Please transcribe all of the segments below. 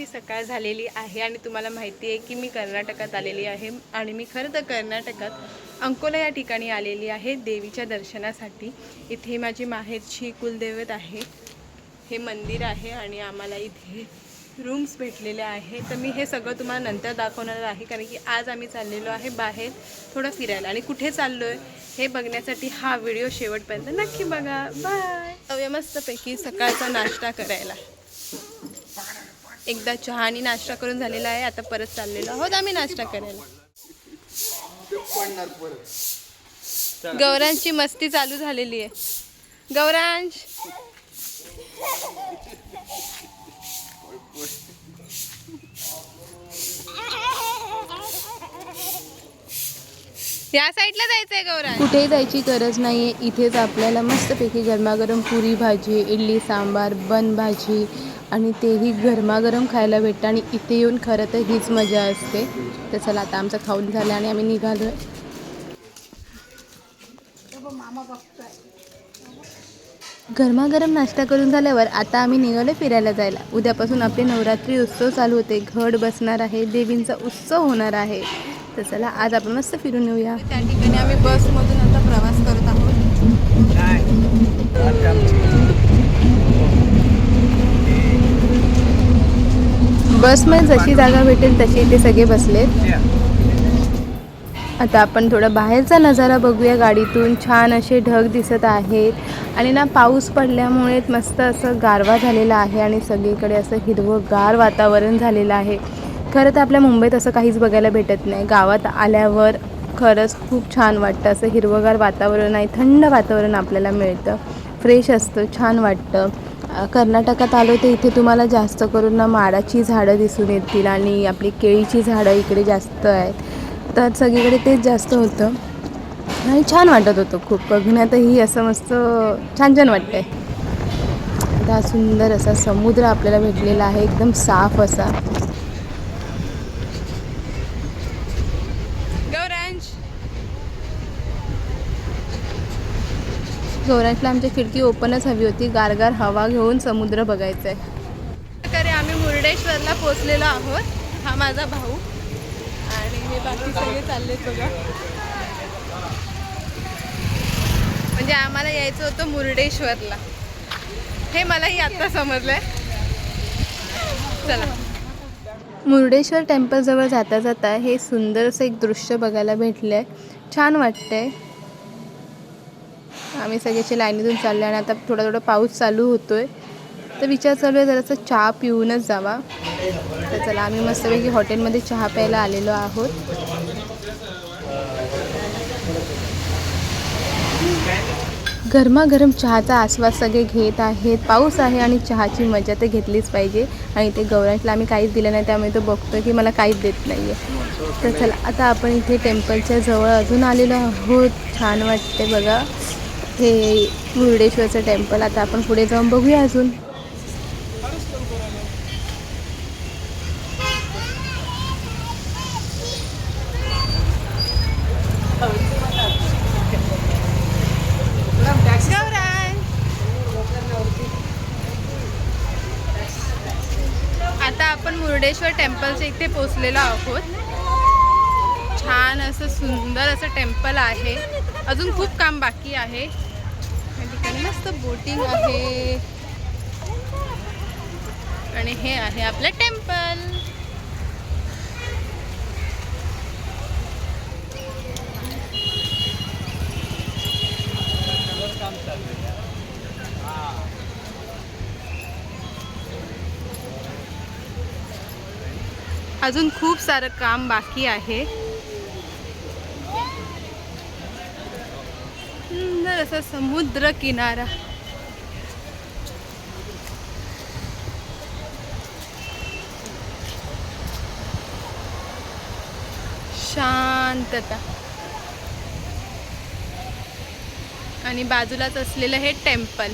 शुभ सकाळ झालेली आहे आणि तुम्हाला माहिती आहे की मी कर्नाटकात आलेली आहे आणि मी खरं तर कर्नाटकात अंकोला या ठिकाणी आलेली आहे देवीच्या दर्शनासाठी. इथे माझी माहेरची कुलदैवत आहे. हे मंदिर आहे आणि आम्हाला इथे रूम्स भेटलेले आहे. तर मी हे सगळं तुम्हाला नंतर दाखवणार आहे कारण की आज आम्ही चाललेलो आहे बाहेर थोडं फिरायला. आणि कुठे चाललो आहे हे बघण्यासाठी हा व्हिडिओ शेवटपर्यंत नक्की बघा. बाय जाऊया मस्तपैकी सकाळचा नाश्ता करायला. एकदा चहा आणि नाश्ता करून झालेला आहे. आता परत चाललेलो आहोत आम्ही नाश्ता करायला. गौरांची मस्ती चालू झालेली आहे. गौरांश! या साईडला जायचंय गौरा कुठेही जायची गरज नाही आहे इथेच आपल्याला मस्तपैकी गरमागरम पुरी भाजी इडली सांबार बन भाजी आणि तेही गरमागरम खायला भेटतं आणि इथे येऊन खरं तर हीच मजा असते. तर चला आता आमचं खाऊन झालं आणि आम्ही निघालो आहे गरमागरम नाश्ता करून झाल्यावर आता आम्ही निघालो फिरायला जायला. उद्यापासून आपले नवरात्री उत्सव चालू होते. घड बसणार आहे. देवींचा उत्सव होणार आहे. तर चला आज आपण मस्त फिरून येऊया. त्या ठिकाणी आम्ही बसमधून आता प्रवास करत आहोत. बसमध्ये जशी जागा भेटेल तशी इथे सगळे बसलेत. आता आपण थोडा बाहेरचा नजारा बघूया गाडीतून. छान असे ढग दिसत आहेत. आणि ना पाऊस पडल्यामुळे मस्त असं गारवा झालेला आहे आणि सगळीकडे असं हिरवंगार वातावरण झालेलं आहे. खरं तर आपल्या मुंबईत असं काहीच बघायला भेटत नाही. गावात आल्यावर खरंच खूप छान वाटतं. असं हिरवंगार वातावरण आहे थंड वातावरण आपल्याला मिळतं. फ्रेश असतं छान वाटतं. कर्नाटकात आलो तर इथे तुम्हाला जास्त करून ना माडाची झाडं दिसून येतील आणि आपली केळीची झाडं इकडे जास्त आहेत. तर सगळीकडे तेच जास्त होतं. आणि छान वाटत होतं खूप. बघण्यातही असं मस्त छान छान वाटतंय. आता सुंदर असा समुद्र आपल्याला भेटलेला आहे. एकदम साफ असा गौरांश गौरांशला आमची खिडकी ओपनच हवी होती. गारगार हवा घेऊन समुद्र बघायचा आहे आम्ही मुर्डेश्वरला पोचलेलो आहोत. हा माझा भाऊ. आणि हे बाकी सगळे चाललेत बघा. म्हणजे आम्हाला यायचं होतं मुर्डेश्वरला. हे मलाही आता समजलंय. चला. मुर्डेश्वर टेम्पलजवळ जाता जाता हे सुंदर असं एक दृश्य बघायला भेटलं आहे छान वाटतंय. आम्ही सगळ्याचे लाईनीतून चालले आणि आता थोडा थोडा पाऊस चालू होतोय. तर विचार चालू आहे जरासं चहा पिऊनच जावा. तर चला आम्ही मस्तपैकी हॉटेलमध्ये चहा प्यायला आलेलो आहोत. गरमागरम चहाचा आस्वाद सगळे घेत आहेत. पाऊस आहे आणि चहाची मजा तर घेतलीच पाहिजे. आणि ते गौरांशला आम्ही काहीच दिलं नाही त्यामुळे तो बघतो की मला काहीच देत नाही आहे तर चला आता आपण इथे टेम्पलच्या जवळ अजून आलेलो आहोत. छान वाटते बघा. हे मुर्डेश्वरचं टेम्पल. आता आपण पुढे जाऊन बघूया अजून. आता आपण मुर्डेश्वर टेम्पलच्या इथे पोचलेलो आहोत. छान असं सुंदर असं टेम्पल आहे. अजून खूप काम बाकी आहे. मस्त बोटिंग आहे. आणि हे आहे आपलं टेम्पल. अजून खूप सारं काम बाकी आहे. असा समुद्र किनारा शांतता. आणि बाजूलाच असलेलं हे टेम्पल.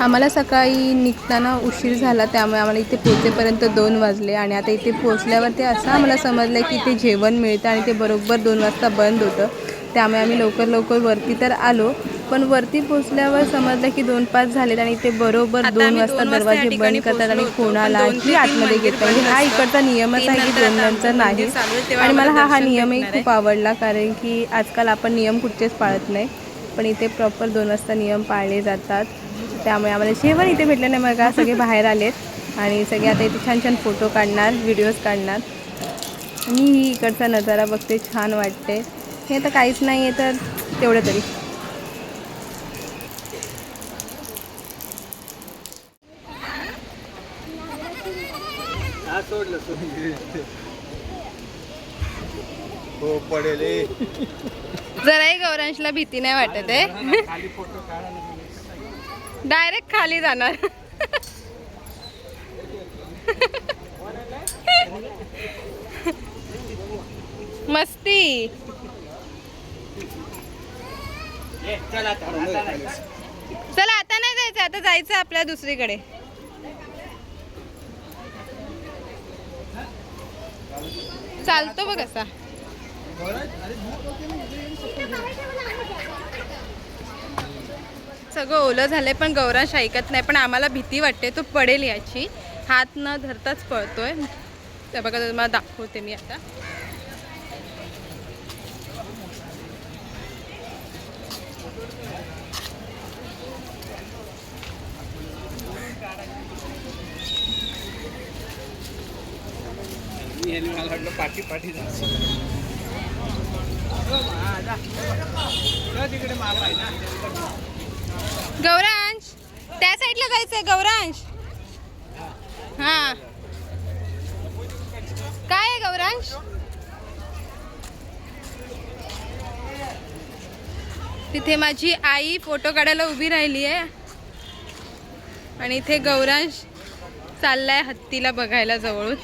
आम्हाला सकाळी निघताना उशीर झाला त्यामुळे आम्हाला इथे पोहोचेपर्यंत दोन वाजले आणि आता इथे पोहोचल्यावर ते असं आम्हाला समजलं की इथे जेवण मिळतं आणि ते बरोबर दोन वाजता बंद होतं त्यामुळे आम्ही लवकर लवकर वरती तर आलो पण वरती पोचल्यावर समजलं की दोन पाच झालेत आणि ते बरोबर दोन वाजता दरवाजे बंद करतात आणि. कोणाला आतमध्ये घेत बंद हा. इकडचा नियमच आहे की दोन नंतर आमचं नाही आणि मला हा हा नियमही. खूप आवडला कारण की आजकाल आपण नियम कुठचेच पाळत नाही पण इथे प्रॉपर दोन वाजता नियम पाळले जातात त्यामुळे आम्हाला जेवण इथे भेटलं नाही बघा सगळे बाहेर आलेत. आणि सगळे आता इथे छान छान फोटो काढणार व्हिडिओज काढणार. मी ही इकडचा नजारा बघते छान वाटते. हे आता काहीच नाही आहे तर तेवढं तरी. हो. जराही गौरांशला भीती नाही वाटत आहे. डायरेक्ट खाली जाणार. मस्ती. चला आता नाही जायचं आता जायचं आपल्या दुसरीकडे. चालतो बघ असा. सगळं ओलं झालंय पण गौरांश ऐकत नाही. पण आम्हाला भीती वाटते तो पडेल याची. हात न धरताच पळतोय. ते बघा तुम्हाला दाखवते मी आता. पाठी पाठी. तिकडे आहे ना. गौरांश. त्या साईडला जायचंय गौरांश. हा. काय आहे गौरांश? तिथे माझी आई फोटो काढायला उभी राहिली आहे. आणि इथे गौरांश चाललाय हत्तीला बघायला जवळून.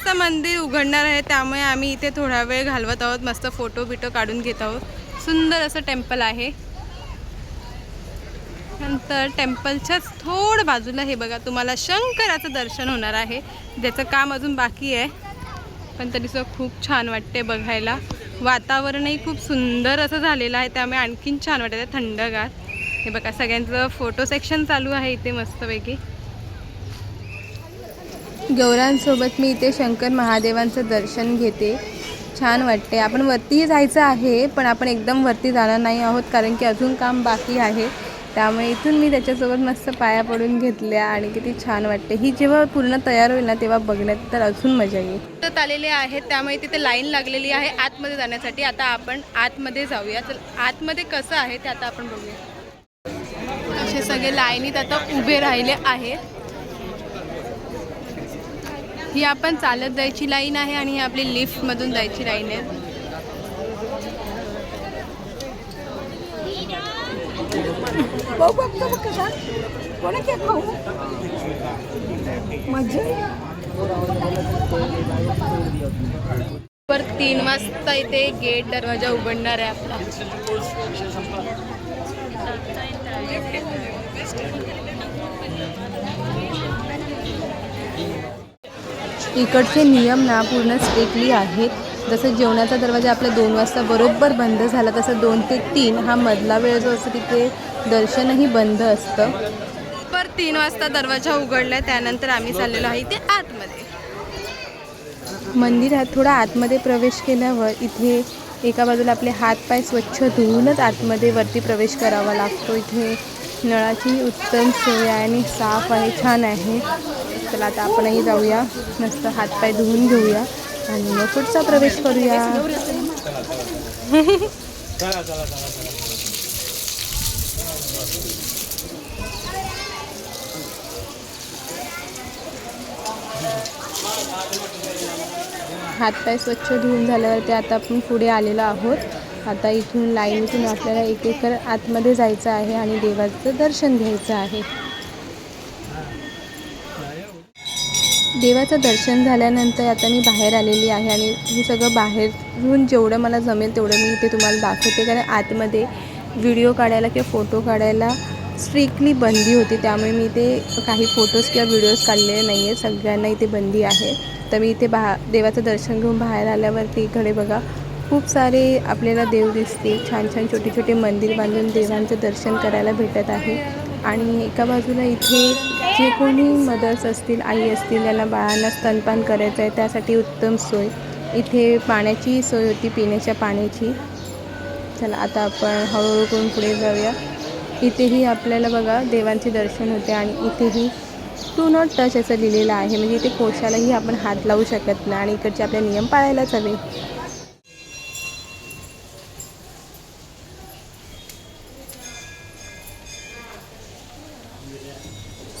वाजता मंदिर उघडणार आहे त्यामुळे आम्ही इथे थोडा वेळ घालवत आहोत. मस्त फोटो बिटो काढून घेत आहोत. सुंदर असं टेम्पल आहे. नंतर टेम्पलच्याच थोडं बाजूला हे बघा तुम्हाला शंकराचं दर्शन होणार आहे. ज्याचं काम अजून बाकी आहे. पण तरी सुद्धा खूप छान वाटते बघायला. वातावरणही खूप सुंदर असं झालेलं आहे. त्यामुळे आणखीन छान वाटत आहे थंडगार. हे बघा सगळ्यांचं फोटो सेक्शन चालू आहे इथे मस्तपैकी. गौरांसोबत मी इथे शंकर महादेवांचं दर्शन घेते. छान वाटते. आपण वरतीही जायचं आहे पण आपण एकदम वरती जाणार नाही आहोत कारण की अजून काम बाकी आहे. त्यामुळे इथून मी त्याच्यासोबत मस्त पाया पडून घेतल्या आणि किती छान वाटते. ही जेव्हा पूर्ण तयार होईल ना तेव्हा बघण्यात तर अजून मजा येईल. तर आलेले आहेत त्यामुळे तिथे लाईन लागलेली आहे आतमध्ये जाण्यासाठी. आता आपण आतमध्ये जाऊया. तर आतमध्ये कसं आहे ते आता आपण बघूया. असे सगळे लाईनीत आता उभे राहिले आहेत. ही आपण चालत जायची लाईन आहे आणि ही आपली लिफ्टमधून जायची लाईन आहे. पर तीन वाजता इथे गेट दरवाजा उघडणार आहे आपला. इकडचे नियम ना पूर्ण स्ट्रिक्टली आहेत. जसं जेवणाचा दरवाजा आपल्या दोन वाजता बरोबर बंद झाला तसं दोन ते तीन हा मधला वेळ जो असतो तिथे दर्शनही बंद असतं. पर तीन वाजता दरवाजा उघडलाय त्यानंतर आम्ही चाललेलो आहे इथे आतमध्ये. मंदिरात थोडा आतमध्ये प्रवेश केल्यावर इथे एका बाजूला आपले हातपाय स्वच्छ धुवूनच आतमध्ये वरती प्रवेश करावा लागतो. इथे नळाची उत्तम सोय आहे आणि साफ आहे छान आहे. चला आता आपणही जाऊया. मस्त हातपाय धुवून घेऊया. आणि मग पुढचा प्रवेश करूया. हातपाय स्वच्छ धुवून झाल्यावरती आता आपण पुढे आलेलो आहोत. आता इथून लाईनीतून आपल्याला एक एकर आतमध्ये जायचं आहे आणि देवाचं दर्शन घ्यायचं आहे. देवाचं दर्शन झाल्यानंतर आता मी बाहेर आलेली आहे आणि हे सगळं बाहेरून जेवढं मला जमेल तेवढं मी इथे तुम्हाला दाखवते. कारण आतमध्ये व्हिडिओ काढायला किंवा फोटो काढायला स्ट्रिक्टली बंदी होती. त्यामुळे मी इथे काही फोटोज किंवा व्हिडिओज काढलेले नाही आहे सगळ्यांना इथे बंदी आहे. तर मी इथे बा देवाचं दर्शन घेऊन बाहेर आल्यावरती इकडे बघा खूप सारे आपल्याला देव दिसते छान छान छोटे छोटे मंदिर बांधून देवांचं दर्शन करायला भेटत आहे. आणि एका बाजूला इथे जे कोणी मदर्स असतील आई असतील ज्यांना बाळांना स्तनपान करायचं आहे त्यासाठी उत्तम सोय. इथे पाण्याची सोय होती पिण्याच्या पाण्याची. चला आता आपण हळूहळू करून पुढे जाऊया. इथेही आपल्याला बघा देवांचे दर्शन होते आणि इथेही टू नॉट टच असं लिहिलेलं आहे. म्हणजे इथे कोशालाही आपण हात लावू शकत नाही आणि इकडचे आपले नियम पाळायलाच हवे.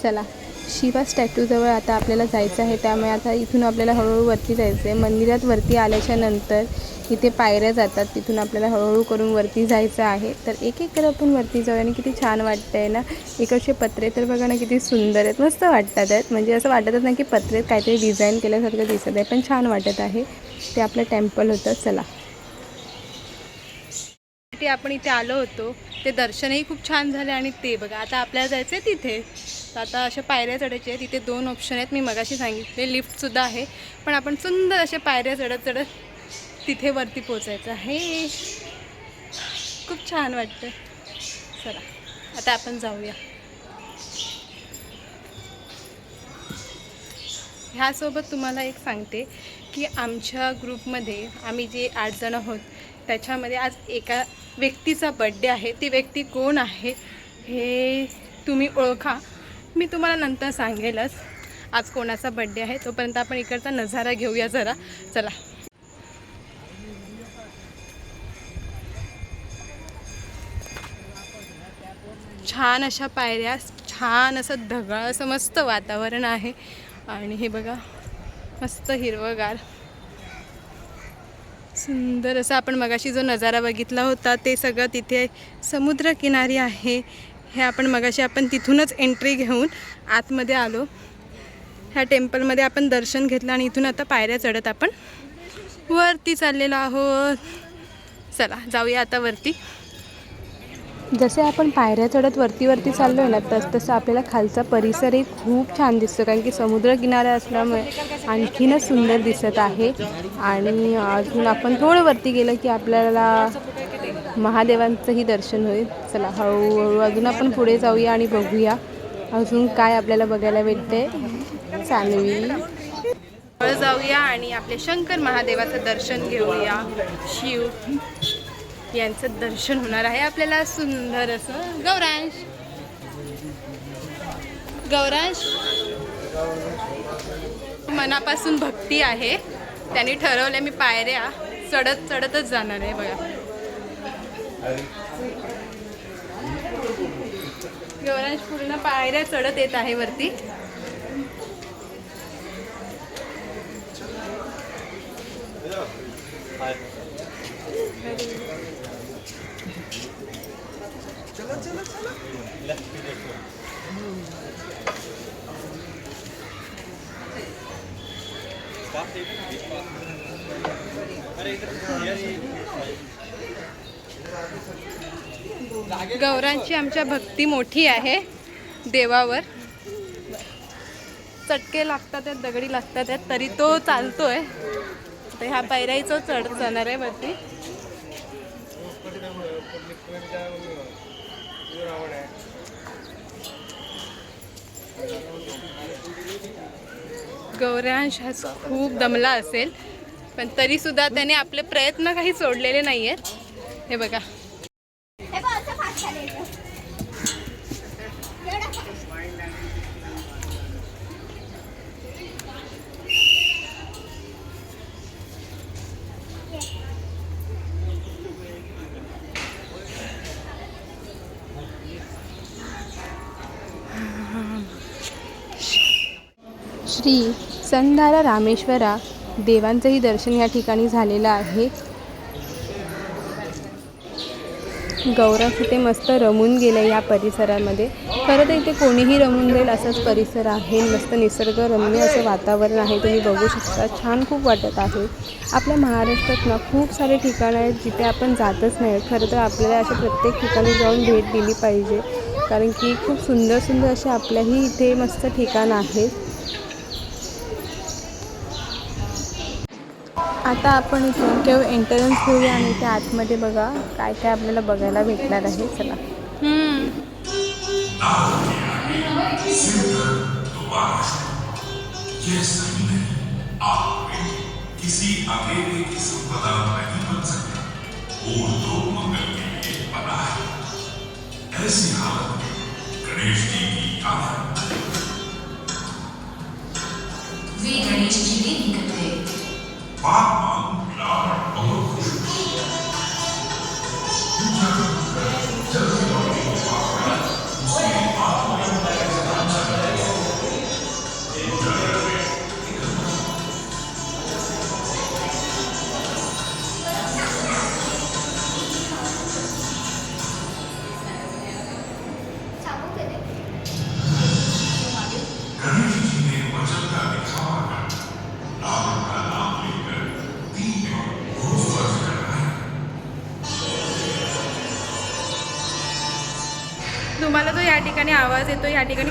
चला. शिवा स्टॅच्यूजवळ आता आपल्याला जायचं आहे. त्यामुळे आता इथून आपल्याला हळूहळू वरती जायचं आहे. मंदिरात वरती आल्याच्यानंतर इथे पायऱ्या जातात. तिथून आपल्याला हळूहळू करून वरती जायचं आहे. तर एक एक करत आपण वरती जाऊया आणि किती छान वाटतं आहे ना इकडचे पत्रे तर बघा ना किती सुंदर आहेत. मस्त वाटतात आहेत. म्हणजे असं वाटतच नाही की पत्रेत काहीतरी डिझाईन केल्यासारखं दिसत आहे. पण छान वाटत आहे. ते आपलं टेम्पल होतं. चला. आपण इथे आलो होतो. ते दर्शनही खूप छान झाले आणि ते बघा आता आपल्याला जायचं आहे तिथे. तर आता अशा पायऱ्या चढायच्या आहेत. तिथे दोन ऑप्शन आहेत. मी मगाशी सांगितले लिफ्टसुद्धा आहे. पण आपण सुंदर अशा पायऱ्या चढत चढत तिथे वरती पोचायचं आहे. खूप छान वाटतं चला आता आपण जाऊया. ह्यासोबत तुम्हाला एक सांगते की आमच्या ग्रुपमध्ये आम्ही जे आठ जण आहोत त्याच्यामध्ये आज एका व्यक्तीचा बड्डे आहे. ती व्यक्ती कोण आहे हे तुम्ही ओळखा. मी तुम्हाला नंतर सांगेलच आज कोणाचा बड्डे आहे तोपर्यंत आपण इकडचा नजारा घेऊया जरा. चला. छान अशा पायऱ्या छान असं ढगाळ असं मस्त वातावरण आहे. आणि हे बघा मस्त हिरवंगार. सुंदर असं आपण मगाशी जो नजारा बघितला होता ते सगळं तिथे समुद्रकिनारी आहे. हे आपण मगाशी आपण तिथूनच एंट्री घेऊन आतमध्ये आलो. ह्या टेम्पलमध्ये आपण दर्शन घेतलं आणि इथून आता पायऱ्या चढत आपण वरती चाललेलो आहोत. चला जाऊया आता वरती. जसे आपण पायऱ्या चढत वरती वरती चाललो आहे ना तस तसं आपल्याला खालचा परिसरही खूप छान दिसतो. कारण की समुद्रकिनारा असल्यामुळे आणखीनच सुंदर दिसत आहे. आणि अजून आपण थोडं वरती गेलं की आपल्याला महादेवांचंही दर्शन होईल. चला हळूहळू अजून आपण पुढे जाऊया आणि बघूया अजून काय आपल्याला बघायला भेटते. चालवी जाऊया आणि आपले शंकर महादेवाचं दर्शन घेऊया. शिव यांचं दर्शन होणार आहे आपल्याला सुंदर असं. गौरांश. गौरांश. मनापासून भक्ती आहे. त्यांनी ठरवलं मी पायऱ्या चढत चढतच जाणार आहे बघा. गौरांश पूर्ण पायऱ्या चढत येत आहे वरती. गौरांची आमच्या भक्ती मोठी आहे देवावर. चटके लागतात आहेत दगडी लागतात आहेत तरी तो चालतोय. तर ह्या पायऱ्याही चढ जाणार आहे वरती. गौरांश हा खूप दमला असेल पण तरी सुद्धा त्याने आपले प्रयत्न काही सोडलेले नाही आहेत हे बघा. श्री संधारा रामेश्वरा देवांचंही दर्शन या ठिकाणी झालेलं आहे. गौरव इथे मस्त रमून गेलं या परिसरामध्ये. खरं तर इथे कोणीही रमून जाईल असाच परिसर आहे. मस्त निसर्गरम्य असं वातावरण आहे. तुम्ही बघू शकता. छान खूप वाटत आहे. आपल्या महाराष्ट्रात ना खूप सारे ठिकाणं आहेत जिथे आपण जातच नाही. खरं तर आपल्याला अशा प्रत्येक ठिकाणी जाऊन भेट दिली पाहिजे. कारण की खूप सुंदर सुंदर असे आपल्याही इथे मस्त ठिकाण आहेत. आता आपण इथून केव्हा एंट्रन्स घेऊया आणि त्या आतमध्ये बघा काय काय आपल्याला बघायला भेटणार आहे. चला. गणेश जी की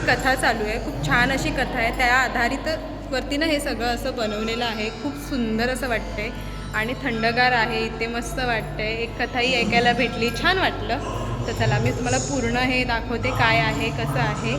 कथा चालू आहे. खूप छान अशी कथा आहे. त्या आधारित वरतीनं हे सगळं असं बनवलेलं आहे. खूप सुंदर असं वाटतंय. आणि थंडगार आहे. इथे मस्त वाटतंय. एक कथाही ऐकायला भेटली. छान वाटलं. तर चला मी तुम्हाला पूर्ण हे दाखवते. काय आहे कसं आहे.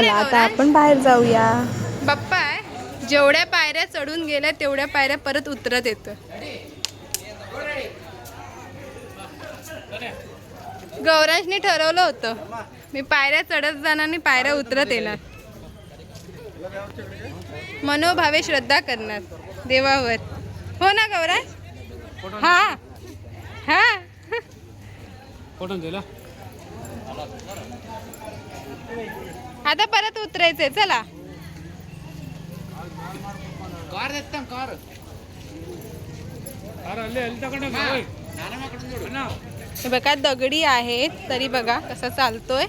चला आता आपण बाहेर जाऊया. बाप्पा आहे जेवढ्या पायऱ्या चढून गेल्या तेवढ्या पायऱ्या परत उतरत येतं गौरांशने ठरवलं होतं मी पायऱ्या चढत जाणार आणि पायऱ्या उतरत येणार. मनोभावे श्रद्धा करणार देवावर. हो ना गौरांश? हा. हा. आता परत उतरायचंय चला. हे बघा दगडी आहेत तरी बघा कसा चालतोय.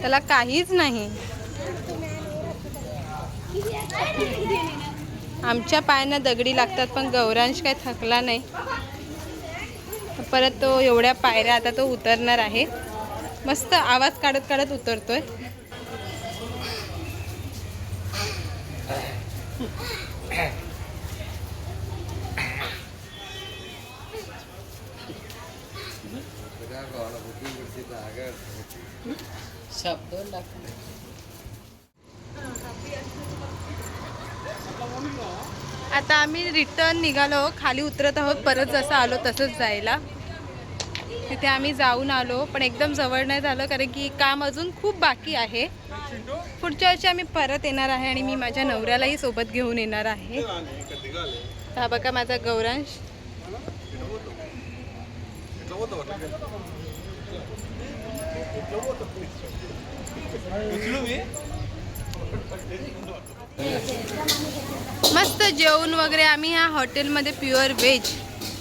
त्याला काहीच नाही. आमच्या पायांना दगडी लागतात पण गौरांश काय थकला नाही. परत तो एवढ्या पायऱ्या आता तो उतरणार आहे. मस्त आवाज काढत काढत उतरतोय. आता आम्ही रिटर्न निघालो खाली उतरत आहोत परत जसं आलो तसंच जायला. तिथे आम्ही जाऊन आलो पण एकदम जवळ नाही झालं कारण की काम अजून खूप बाकी आहे. पुढच्या वर्षी आम्ही परत येणार आहे आणि मी माझ्या नवऱ्यालाही सोबत घेऊन येणार आहे. हा बघा माझा गौरांश. मस्त जेवण वगैरे. आम्ही ह्या हॉटेलमध्ये प्युअर व्हेज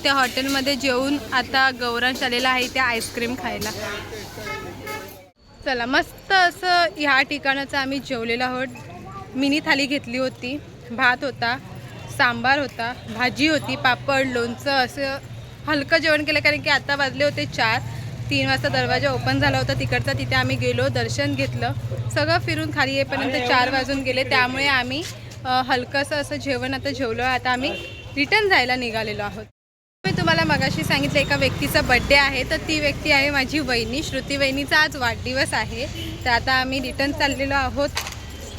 त्या हॉटेलमध्ये जेवून आता गौरांश आलेला आहे त्या आईस्क्रीम खायला. चला मस्त असं ह्या ठिकाणाचं आम्ही जेवलेलो आहोत. मिनी थाली घेतली होती भात होता सांबार होता भाजी होती पापड लोणचं असं हलकं जेवण केलं कारण की आता वाजले होते चार. तीन वाजता दरवाजा ओपन झाला होता तिकडचा तिथे आम्ही गेलो दर्शन घेतलं. सगळं फिरून खाली येईपर्यंत चार वाजून गेले. त्यामुळे आम्ही हलकंसं असं जेवण आता जेवलो आता आम्ही रिटर्न जायला निघालेलो आहोत. तुम्हाला मगाशी सांगितलं एका व्यक्तीचा बड्डे आहे तर ती व्यक्ती आहे माझी वहिनी. श्रुती वहिनीचा आज वाढदिवस आहे. तर आता आम्ही रिटर्न चाललेलो आहोत.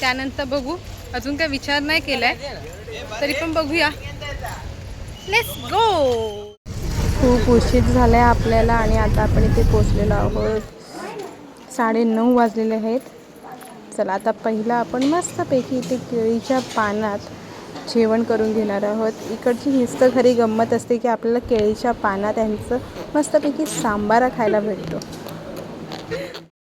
त्यानंतर बघू. अजून काही विचार नाही केलाय. तरी पण बघूया. लेट्स गो खूप उशीर झाला आहे आपल्याला आणि आता आपण इथे पोचलेलो आहोत. साडेनऊ वाजलेले आहेत. चला आता पहिला आपण मस्तपैकी इथे केळीच्या पानात जेवण करून घेणार आहोत. इकडची हीच तर खरी गंमत असते की आपल्याला केळीच्या पानात त्यांचं मस्तपैकी सांबारा खायला भेटतो.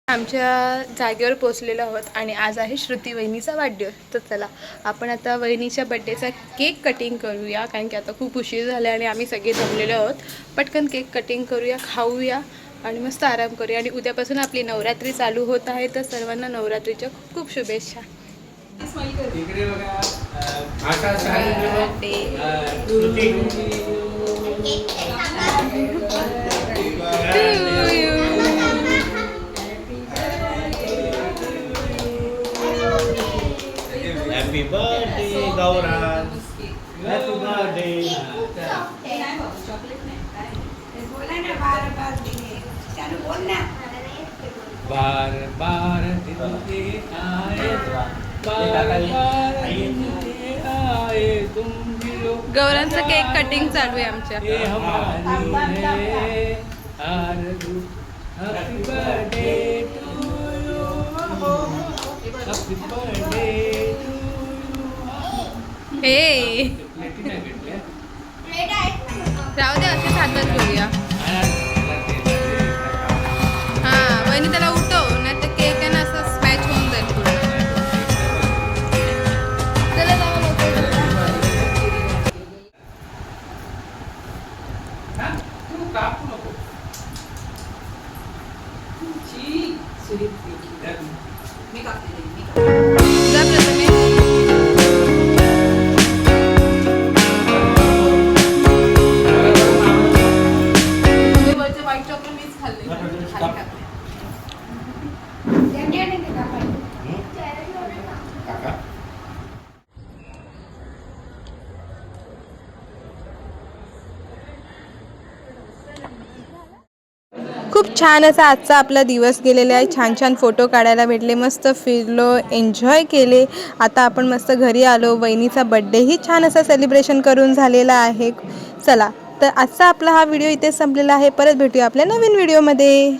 आमच्या जागेवर पोचलेलो आहोत आणि आज आहे श्रुती वहिनीचा वाढदिवस. तर चला आपण आता वहिनीच्या बड्डेचा केक कटिंग करूया कारण की आता खूप उशीर झाला आणि आम्ही सगळे जमलेलो आहोत. पटकन केक कटिंग करूया खाऊया आणि मस्त आराम करूया. आणि उद्यापासून आपली नवरात्री चालू होत आहे तर सर्वांना नवरात्रीच्या खूप खूप शुभेच्छा. बार बार दिन के आए। गौरांचं केक कटिंग चालू आहे आमच्या. हे राहू दे असेच हातात घेऊया हा वहिनी त्याला छान असा आजचा आपला दिवस गेलेला आहे. छान छान फोटो काढायला भेटले. मस्त फिरलो एन्जॉय केले. आता आपण मस्त घरी आलो. वहिनीचा बड्डेही छान असा सेलिब्रेशन करून झालेला आहे. चला तर आजचा आपला हा व्हिडिओ इथे संपलेला आहे. परत भेटूया आपल्या नवीन व्हिडिओमध्ये